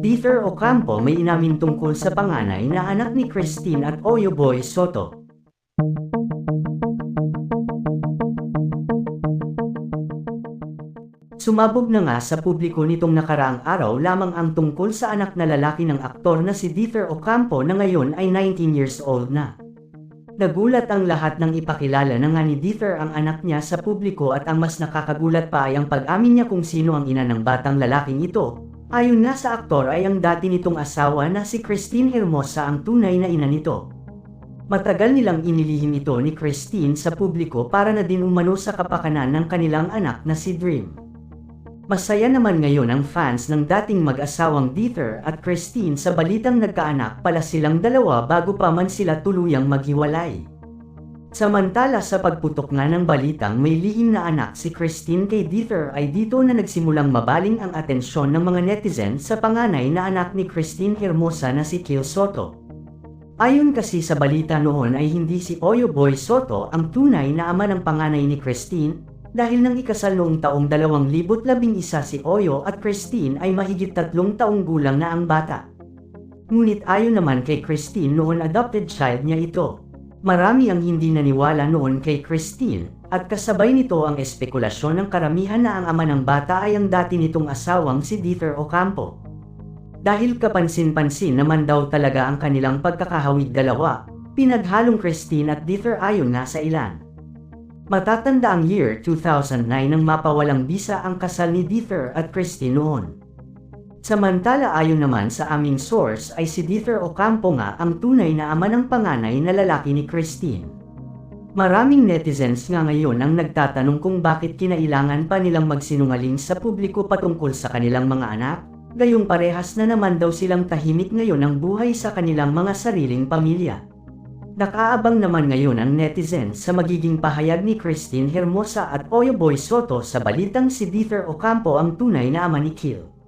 Dieter Ocampo may inamin tungkol sa panganay na anak ni Christine at Oyo Boy Soto. Sumabog na nga sa publiko nitong nakaraang araw lamang ang tungkol sa anak na lalaki ng aktor na si Dieter Ocampo na ngayon ay 19 years old na. Nagulat ang lahat nang ipakilala na nga ni Dieter ang anak niya sa publiko at ang mas nakakagulat pa ay ang pag-amin niya kung sino ang ina ng batang lalaking ito. Ayon nga sa aktor ay ang dati nitong asawa na si Christine Hermosa ang tunay na ina nito. Matagal nilang inilihim ito ni Christine sa publiko para na din umano sa kapakanan ng kanilang anak na si Dream. Masaya naman ngayon ang fans ng dating mag-asawang Dieter at Christine sa balitang nagkaanak pala silang dalawa bago pa man sila tuluyang maghiwalay. Samantala sa pagputok nga ng balitang may lihim na anak si Christine kay Dieter ay dito na nagsimulang mabaling ang atensyon ng mga netizen sa panganay na anak ni Christine Hermosa na si Kiel Soto. Ayon kasi sa balita noon ay hindi si Oyo Boy Soto ang tunay na ama ng panganay ni Christine dahil nang ikasal noong taong 2011 si Oyo at Christine ay mahigit tatlong taong gulang na ang bata. Ngunit ayon naman kay Christine noon adopted child niya ito. Marami ang hindi naniwala noon kay Christine at kasabay nito ang espekulasyon ng karamihan na ang ama ng bata ay ang dati nitong asawang si Dieter Ocampo. Dahil kapansin-pansin naman daw talaga ang kanilang pagkakahawig dalawa, pinaghalong Christine at Dieter ayon nga sa ilan. Matatanda ang year 2009 nang mapawalang bisa ang kasal ni Dieter at Christine noon. Samantala ayon naman sa aming source ay si Dieter Ocampo nga ang tunay na ama ng panganay na lalaki ni Christine. Maraming netizens nga ngayon ang nagtatanong kung bakit kinailangan pa nilang magsinungaling sa publiko patungkol sa kanilang mga anak, gayong parehas na naman daw silang tahimik ngayon ang buhay sa kanilang mga sariling pamilya. Nakaabang naman ngayon ang netizens sa magiging pahayag ni Christine Hermosa at Oyo Boy Soto sa balitang si Dieter Ocampo ang tunay na ama ni Kiel.